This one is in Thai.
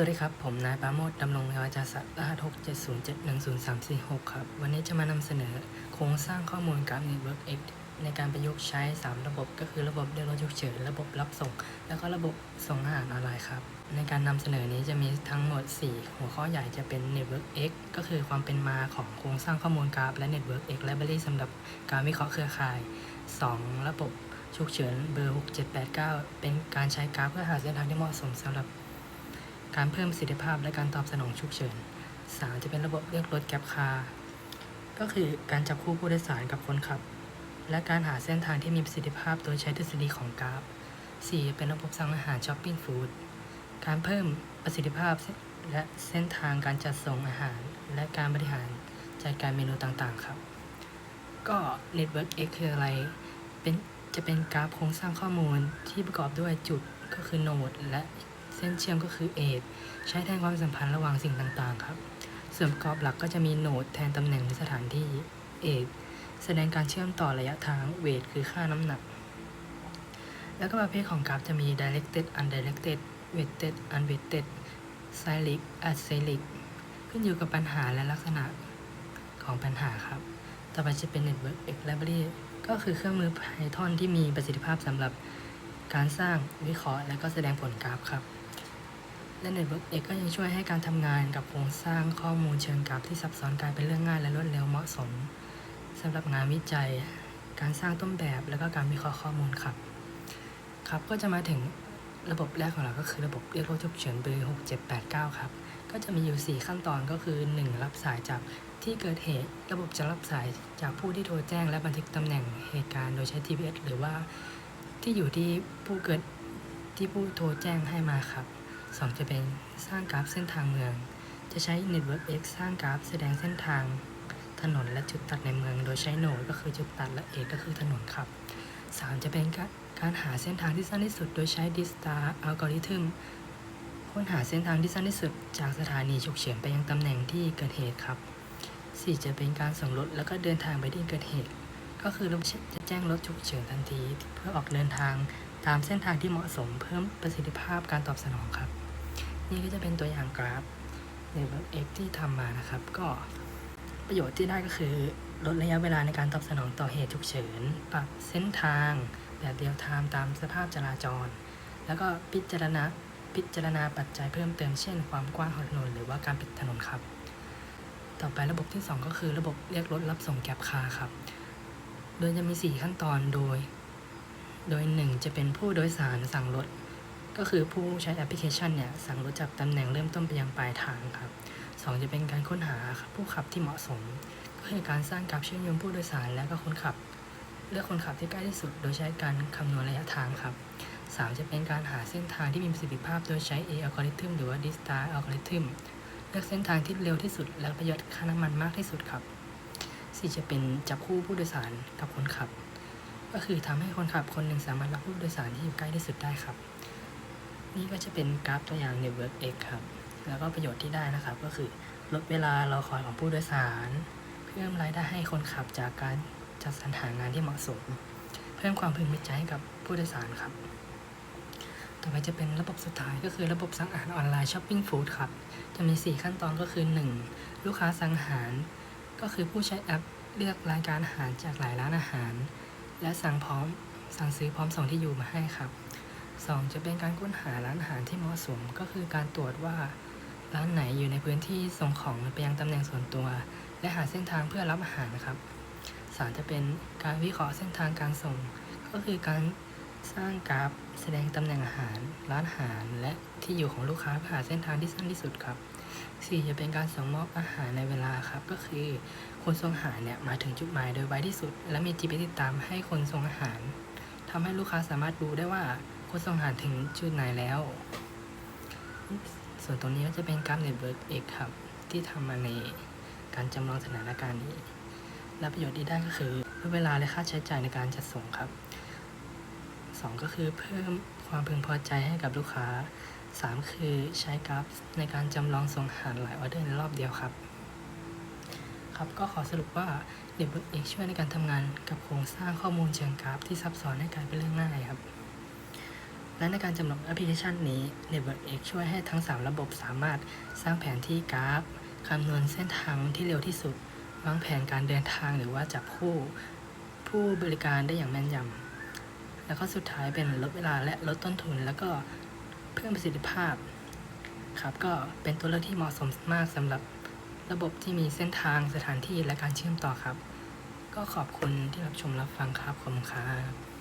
วัสดีครับ ผมนายปราโมดดำรงเยาวจาสัตว์รหัส670710346 ครับ วันนี้จะมานำเสนอโครงสร้างข้อมูลกราฟ Network X ในการประยุกต์ใช้ 3 ระบบ ก็คือระบบเรียกรถฉุกเฉินระบบรับส่ง แล้วก็ระบบส่งอาหารออนไลน์ครับ ในการนำเสนอนี้จะมีทั้งหมด 4 หัวข้อใหญ่จะเป็น Network X ก็คือความเป็นมาของโครงสร้างข้อมูลกราฟและ Network X Library สำหรับการวิเคราะห์เครือข่าย 2 ระบบฉุกเฉินเบอร์6789 เป็นการใช้กราฟเพื่อหาเส้นทางที่เหมาะสมสำหรับ การเพิ่มประสิทธิภาพและการตอบสนองฉุกเฉิน 3 จะเป็นระบบเรียกรถแกร็บคาร์ก็คือการจับคู่ผู้โดยสารกับคนขับ และการหาเส้นทางที่มีประสิทธิภาพโดยใช้ทฤษฎีของกราฟ 4 เป็นระบบสั่งอาหารช้อปปิ้งฟู้ดการเพิ่มประสิทธิภาพและเส้นทางการจัดส่งอาหาร และการบริหารจัดการเมนูต่างๆครับ ก็ Network X คืออะไร เป็นจะเป็นกราฟโครงสร้างข้อมูลที่ประกอบด้วยจุดก็คือโนดและ เส้นเชื่อมก็คือเอดใช้แทนความสัมพันธ์ระหว่างสิ่งต่างๆ ครับ ส่วนประกอบหลักก็จะมีโนดแทนตำแหน่งหรือสถานที่เอดแสดงการเชื่อมต่อระยะทางเวทคือค่าน้ำหนัก แล้วก็ประเภทของกราฟจะมี directed undirected weighted unweighted cyclic acyclic ขึ้นอยู่กับปัญหาและลักษณะของปัญหาครับ ต่อไปจะเป็น Network e x library ก็คือเครื่องมือ Python ที่มีประสิทธิภาพสำหรับการสร้างวิเคราะห์และก็แสดงผลกราฟครับ และ Network X ก็ยังช่วยให้การทำงานกับโครงสร้างข้อมูลเชิงกราฟที่ซับซ้อนกลายเป็นเรื่องง่ายและรวดเร็วเหมาะสมสำหรับงานวิจัย การสร้างต้นแบบและก็การวิเคราะห์ข้อมูลครับ ครับก็จะมาถึงระบบแรกของเราก็คือระบบเรียกรถฉุกเฉินเบอร์6789 ครับ ก็จะมีอยู่ 4 ขั้นตอนก็คือ 1 รับสายจากที่เกิดเหตุ ระบบจะรับสายจากผู้ที่โทรแจ้งและบันทึกตำแหน่งเหตุการณ์โดยใช้ TPS หรือว่าที่อยู่ที่ผู้เกิดที่ผู้โทรแจ้งให้มาครับ 2 จะเป็นสร้างกราฟเส้นทางเมือง จะใช้ Network X สร้างกราฟแสดงเส้นทางถนนและจุดตัดในเมือง โดยใช้โนดก็คือจุดตัดและเอกก็คือถนนครับ 3 จะเป็นการหาเส้นทางที่สั้นที่สุด โดยใช้ DISTAR อัลกอริทึมค้นหาเส้นทางที่สั้นที่สุด จากสถานีฉุกเฉินไปยังตำแหน่งที่เกิดเหตุครับ 4 จะเป็นการส่งรถแล้วก็เดินทางไปที่เกิดเหตุ ก็คือราจะแจ้งรถฉุกเฉินทันที เพื่อออกเดินทางตามเส้นทางที่เหมาะสมเพิ่มประสิทธิภาพการตอบสนองครับ นี่ก็จะเป็นตัวอย่างกราฟในเว็บ X ที่ทำมานะครับ ก็ประโยชน์ที่ได้ก็คือ ลดระยะเวลาในการตอบสนองต่อเหตุฉุกเฉิน ปรับเส้นทาง แบบเรียลไทม์ตามสภาพจราจร แล้วก็พิจารณาพิจารณาปัจจัยเพิ่มเติมเช่น ความกว้างของถนนหรือว่าการปิดถนนครับ ต่อไประบบที่ 2 ก็คือระบบเรียกรถรับส่งแกร็บคาร์ครับ โดยจะมี 4 ขั้นตอนโดย โดย 1 จะเป็นผู้โดยสารสั่งรถ ก็คือผู้ใช้แอปพลิเคชันเนี่ยสั่งรถจากตำแหน่งเริ่มต้นไปยังปลายทางครับ 2 จะเป็นการค้นหาผู้ขับที่เหมาะสม ก็คือการสร้างกราฟเชื่อมโยงผู้โดยสาร และก็คนขับ เลือกคนขับที่ใกล้ที่สุด โดยใช้การคำนวณระยะทางครับ 3 จะเป็นการหาเส้นทางที่มีประสิทธิภาพ โดยใช้ A อัลกอริทึมหรือว่า DISTAR อัลกอริทึมเลือกเส้นทางที่เร็วที่สุด และประหยัดค่าน้ำมันมากที่สุดครับ 4 จะเป็นจับคู่ผู้โดยสารกับคนขับ ก็คือทำให้คนขับคนหนึ่งสามารถรับผู้โดยสารที่อยู่ใกล้ที่สุดได้ครับ นี่ก็จะเป็นกราฟตัวอย่าง Network X ครับ แล้วก็ประโยชน์ที่ได้นะครับ ก็คือลดเวลารอคอยของผู้โดยสาร เพิ่มรายได้ให้คนขับจากการจัดสรรหางานที่เหมาะสม เพิ่มความพึงพอใจให้กับผู้โดยสารครับ ต่อไปจะเป็นระบบสุดท้ายก็คือระบบสั่งอาหารออนไลน์ช้อปปิ้งฟู้ดครับ จะมี 4 ขั้นตอนก็คือ 1. ลูกค้าสั่งอาหาร ก็คือผู้ใช้แอปเลือกรายการอาหารจากหลายร้านอาหาร และสั่งพร้อมสั่งซื้อพร้อมส่งที่อยู่มาให้ครับ 2. จะเป็นการค้นหาร้านอาหารที่เหมาะสม ก็คือการตรวจว่าร้านไหนอยู่ในพื้นที่ส่งของไปยังตำแหน่งส่วนตัว และหาเส้นทางเพื่อรับอาหารนะครับ 3. จะเป็นการวิเคราะห์เส้นทางการส่ง ก็คือการสร้างกราฟแสดงตำแหน่งอาหาร ร้านอาหาร และที่อยู่ของลูกค้าเพื่อหาเส้นทางที่สั้นที่สุดครับ 4. จะเป็นการส่งมอบอาหารในเวลาครับ ก็คือคนส่งอาหารเนี่ยมาถึงจุดหมายโดยไวที่สุด และมี GPS ติดตามให้คนส่งอาหารทำให้ลูกค้าสามารถดูได้ว่า คนส่งอาหาถึงจุดไหนแล้ว ส่วนตรงนี้ก็จะเป็นกราฟ Network X ครับ ที่ทำมาในการจำลองสถานการณ์นี้ และประโยชน์ที่ได้ก็คือลดเวลาและค่าใช้จ่ายในการจัดส่งครับ 2 ก็คือเพิ่มความพึงพอใจให้กับลูกค้า 3 คือใช้กราฟในการจำลองส่งอาหารหลายออเดอร์ในรอบเดียวครับ ครับก็ขอสรุปว่า Network X ช่วยในการทำงานกับโครงสร้างข้อมูลเชิงกราฟที่ซับซ้อนให้กลายเป็นเรื่องง่ายครับ และในการจำลองแอปพลิเคชันนี้ Network X ช่วยให้ทั้ง 3 ระบบสามารถสร้างแผนที่กราฟคำนวณเส้นทางที่เร็วที่สุด วางแผนการเดินทางหรือว่าจับคู่ ผู้บริการได้อย่างแม่นยำ แล้วก็สุดท้ายเป็นลดเวลาและลดต้นทุน แล้วก็เพิ่มประสิทธิภาพ ครับก็เป็นตัวเลือกที่เหมาะสมมากสำหรับระบบที่มีเส้นทางสถานที่และการเชื่อมต่อครับ ก็ขอบคุณที่รับชมรับฟังครับ ขอบคุณครับ